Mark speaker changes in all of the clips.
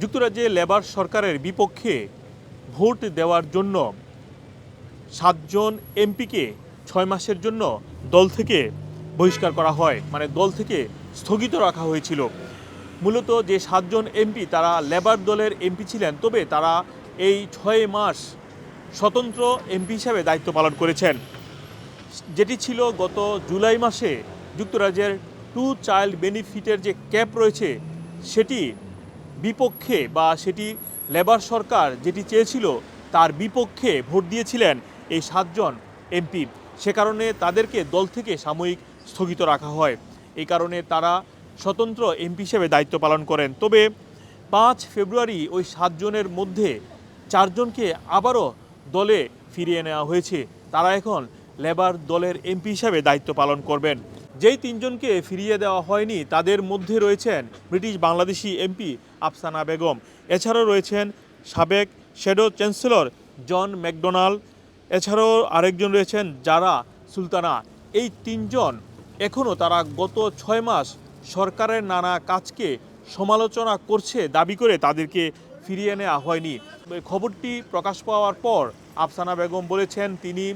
Speaker 1: যুক্তরাজ্যে লেবার সরকারের বিপক্ষে ভোট দেওয়ার জন্য সাতজন এমপিকে ছয় মাসের জন্য দল থেকে বহিষ্কার করা হয় মানে দল থেকে স্থগিত রাখা হয়েছিল। মূলত যে সাতজন এমপি তারা লেবার দলের এমপি ছিলেন, তবে তারা এই ছয় মাস স্বতন্ত্র এমপি হিসাবে দায়িত্ব পালন করেছেন। যেটি ছিল গত জুলাই মাসে যুক্তরাজ্যের টু চাইল্ড বেনিফিটের যে ক্যাপ রয়েছে, সেটি বিপক্ষে বা সেটি লেবার সরকার যেটি চেয়েছিল, তার বিপক্ষে ভোট দিয়েছিলেন এই সাতজন এমপি। সে কারণে তাদেরকে দল থেকে সাময়িক স্থগিত রাখা হয়। এই কারণে তারা স্বতন্ত্র এমপি হিসেবে দায়িত্ব পালন করেন। তবে পাঁচ ফেব্রুয়ারি ওই সাতজনের মধ্যে চারজনকে আবারও দলে ফিরিয়ে নেওয়া হয়েছে। তারা এখন লেবার দলের এমপি হিসাবে দায়িত্ব পালন করবেন। যেই তিনজনকে ফিরিয়ে দেওয়া হয়নি, তাদের মধ্যে রয়েছেন ব্রিটিশ বাংলাদেশি এমপি আফসানা বেগম। এছাড়াও রয়েছেন সাবেক শ্যাডো চ্যান্সেলর জন ম্যাকডোনাল্ড। এছাড়াও আরেকজন রয়েছেন যারা সুলতানা। এই তিনজন এখনও তারা গত ছয় মাস সরকারের নানা কাজকে সমালোচনা করছে, দাবি করে তাদেরকে ফিরিয়ে নেওয়া হয়নি। খবরটি প্রকাশ পাওয়ার পর আফসানা বেগম বলেছেন, তিনি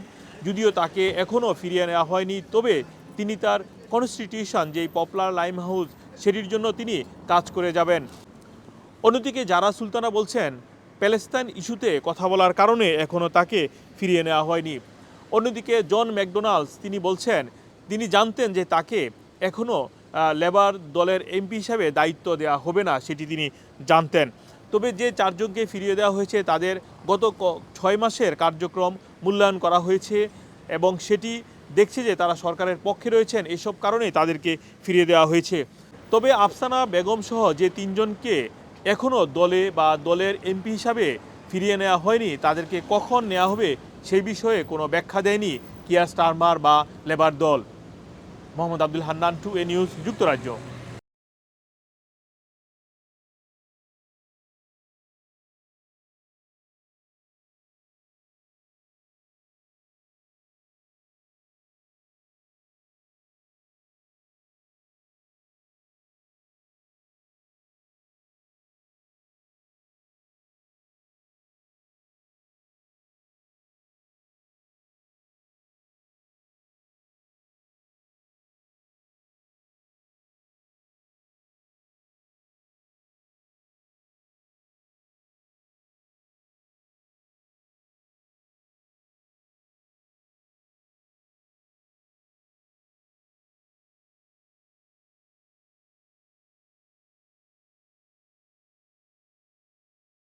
Speaker 1: যদিও তাকে এখনও ফিরিয়ে নেওয়া হয়নি, তবে তিনি তার কনস্টিটিউশন যেই পপুলার লাইম হাউস সেটির জন্য তিনি কাজ করে যাবেন। অন্যদিকে যারা সুলতানা বলছেন, প্যালেস্তাইন ইস্যুতে কথা বলার কারণে এখনও তাকে ফিরিয়ে নেওয়া হয়নি। অন্যদিকে জন ম্যাকডোনাল্ডস, তিনি বলছেন, তিনি জানতেন যে তাকে এখনও লেবার দলের এমপি হিসাবে দায়িত্ব দেওয়া হবে না, সেটি তিনি জানতেন। তবে যে চারজনকে ফিরিয়ে দেওয়া হয়েছে, তাদের গত ছয় মাসের কার্যক্রম মূল্যায়ন করা হয়েছে এবং সেটি দেখছে যে তারা সরকারের পক্ষে রয়েছেন, এসব কারণে তাদেরকে ফিরিয়ে দেওয়া হয়েছে। তবে আফসানা বেগম সহ যে তিনজনকে এখনও দলে বা দলের এমপি হিসাবে ফিরিয়ে নেওয়া হয়নি। তাদেরকে কখন নেওয়া হবে সেই বিষয়ে কোনো ব্যাখ্যা দেয়নি কিয়া স্টারমার বা লেবার দল। মোহাম্মদ আব্দুল হান্নান, টু এ নিউজ, যুক্তরাজ্য।